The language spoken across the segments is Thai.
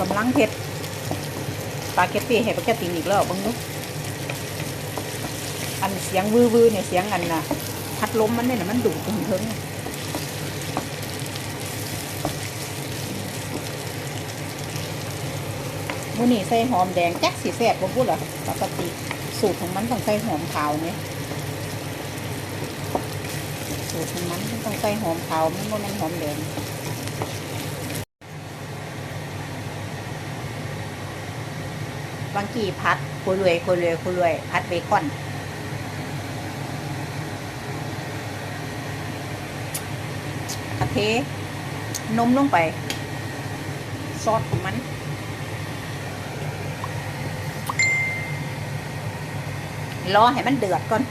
กำลังเฮ็ดสปาเกตตี้ให้ปาเกตตี้อีกแล้วบังดูอันเสียงวือวือๆเนี่ยเสียงอันน่ะพัดลมมันเนี่ยมันดุถึงถึงมื้อนี้ใส่หอมแดงแจักสีแซ่บบ่พูดเหรอปกติสูตรของมันต้องใส่หอมขาวไงสูตรของมันมันต้องใส่หอมขาวมันบ่แม่นหอมแดง บางกีพัดคุรวยคุรวยคุรวย พัดเบคอนกะเทนมลงไป ซอสของมันรอให้มันเดือดก่อน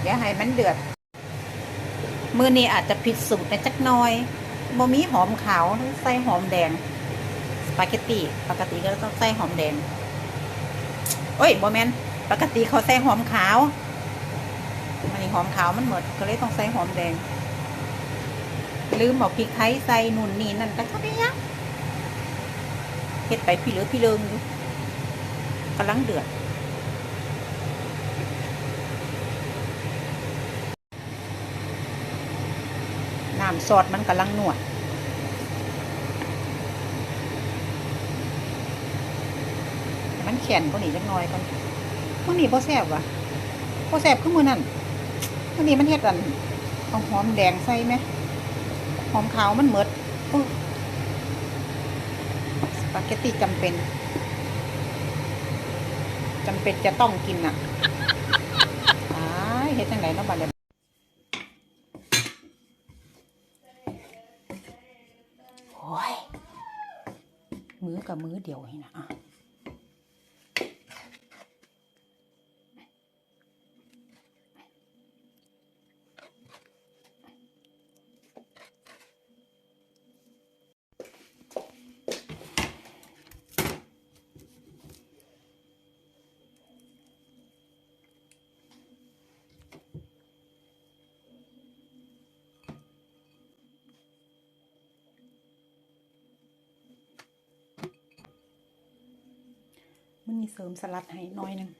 เดี๋ยวให้มันเดือด มือนี้อาจจะผิดสูตรในจักน้อย บ่มีหอมขาวใส่หอมแดงสปาเกตตี้ปกติก็ต้องใส่หอมแดงโอ้ยบ่แมนปกติเขาใส่หอมขาวมันนี่หอมขาวมันหมดก็เลยต้องใส่หอมแดง ลืมเอาพริกไทยใส่นุ่นนี่นั่นก็เขาได้ยังเฮ็ดไปพี่เหลือพี่เลิงอยู่กำลังเดือดำซอสมันกำลังนวด มันแข็งกว่านี้จักหน่อยก่อนมื่อนี้บ่แซ่บว่ะบ่แซ่บคือมื้อนั้นมื่อนี้มันเฮ็ดอันเอาหอมแดงใส่ไหมหอมขาวมันเหมิดสปาเกตตี้จำเป็นจำเป็นจะต้องกินอะอ้าเฮ็ดจังไดเนาะบัดนี้ โอ้ย มือกับมือเดียวให้นะ มันมีเสริมสลัดให้หน้อยหนึ่ง